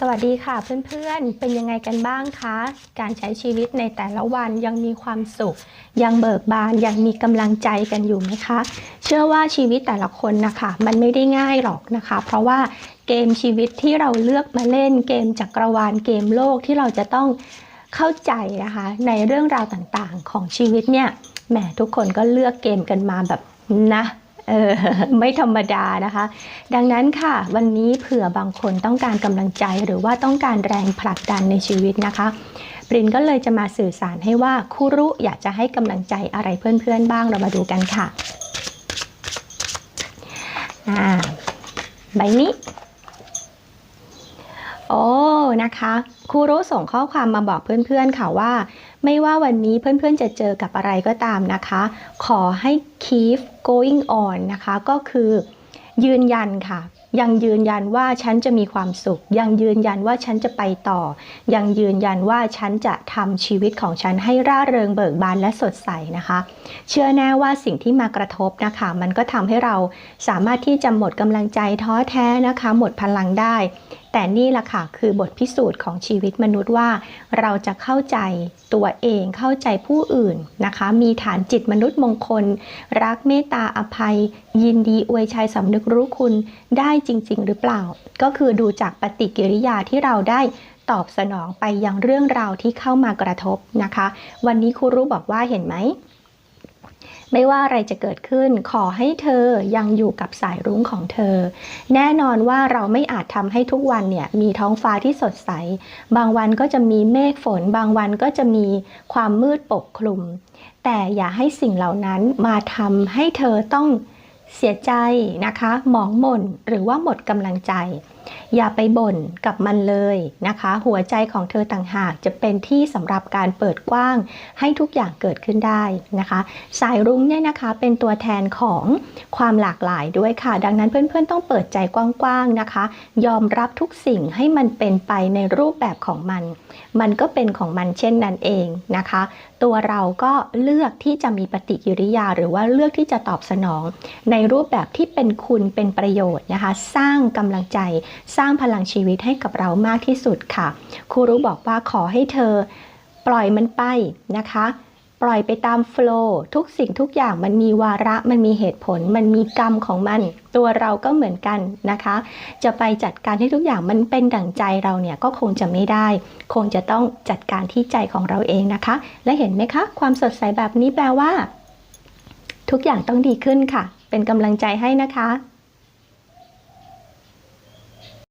สวัสดีค่ะเพื่อนๆ เป็นยังไงกันบ้างคะ การใช้ชีวิตในแต่ละวันยังมีความสุข ยังเบิกบานยังมีกำลังใจกันอยู่ไหมคะ เชื่อว่าชีวิตแต่ละคนนะคะมันไม่ได้ง่ายหรอกนะคะ เพราะว่าเกมชีวิตที่เราเลือกมาเล่นเกมจักรวาลเกมโลกที่เราจะต้องเข้าใจนะคะ ในเรื่องราวต่างๆของชีวิตเนี่ยแหมทุกคนก็เลือกเกมกันมาแบบนะ เออไม่ธรรมดานะคะ ดังนั้นค่ะ วันนี้เผื่อบางคนต้องการกำลังใจหรือว่าต้องการแรงผลักดันในชีวิตนะคะปรินก็เลยจะมาสื่อสารให้ว่าคุรุอยากจะให้กำลังใจอะไรเพื่อนๆบ้างเรามาดูกันค่ะอ่าใบนี้ นะคะครูรู้ส่งข้อความมาบอกเพื่อนๆค่ะว่า ไม่ว่าวันนี้เพื่อนๆจะเจอกับอะไรก็ตามนะคะ ขอให้ keep going on นะคะ ก็คือยืนยันค่ะ ยังยืนยันว่าฉันจะมีความสุข ยังยืนยันว่าฉันจะไปต่อ ยังยืนยันว่าฉันจะทำชีวิตของฉันให้ร่าเริงเบิกบานและสดใสนะคะ เชื่อแน่ว่าสิ่งที่มากระทบนะคะ มันก็ทำให้เราสามารถที่จะหมดกำลังใจท้อแท้นะคะ หมดพลังได้ แต่นี่แหละค่ะคือบทพิสูจน์ของชีวิตมนุษย์ว่า เราจะเข้าใจตัวเองเข้าใจผู้อื่นนะคะ มีฐานจิตมนุษย์มงคล รักเมตตาอภัย ยินดีอวยชัยสำนึกรู้คุณได้จริง ๆ หรือเปล่า ก็คือดูจากปฏิกิริยาที่เราได้ตอบสนองไปยังเรื่องราวที่เข้ามากระทบนะคะ วันนี้ครูรู้บอกว่าเห็นไหม ไม่ว่าอะไรจะเกิดขึ้นขอให้เธอยังอยู่กับสายรุ้งของเธอ แน่นอนว่าเราไม่อาจทำให้ทุกวันเนี่ยมีท้องฟ้าที่สดใส บางวันก็จะมีเมฆฝน บางวันก็จะมีความมืดปกคลุม แต่อย่าให้สิ่งเหล่านั้นมาทำให้เธอต้องเสียใจนะคะ หมองหม่นหรือว่าหมดกำลังใจ อย่าไปบ่นกับมันเลยนะคะ หัวใจของเธอต่างหากจะเป็นที่สำหรับการเปิดกว้าง ให้ทุกอย่างเกิดขึ้นได้นะคะ สายรุ้งเนี่ยนะคะเป็นตัวแทนของความหลากหลายด้วยค่ะ ดังนั้นเพื่อนๆต้องเปิดใจกว้างๆนะคะ ยอมรับทุกสิ่งให้มันเป็นไปในรูปแบบของมัน มันก็เป็นของมันเช่นนั้นเองนะคะ ตัวเราก็เลือกที่จะมีปฏิกิริยา หรือว่าเลือกที่จะตอบสนอง ในรูปแบบที่เป็นคุณเป็นประโยชน์นะคะ สร้างกำลังใจสร้างพลังชีวิตให้กับเรามากที่สุดค่ะครูรู้บอกว่าขอให้เธอปล่อยมันไปนะคะ ปล่อยไปตามโฟล์ทุกสิ่งทุกอย่างมันมีวาระมันมีเหตุผล มันมีกรรมของมัน ตัวเราก็เหมือนกันนะคะ จะไปจัดการให้ทุกอย่างมันเป็นดั่งใจเราเนี่ยก็คงจะไม่ได้ คงจะต้องจัดการที่ใจของเราเองนะคะ และเห็นไหมคะ ความสดใสแบบนี้แปลว่า ทุกอย่างต้องดีขึ้นค่ะ เป็นกำลังใจให้นะคะ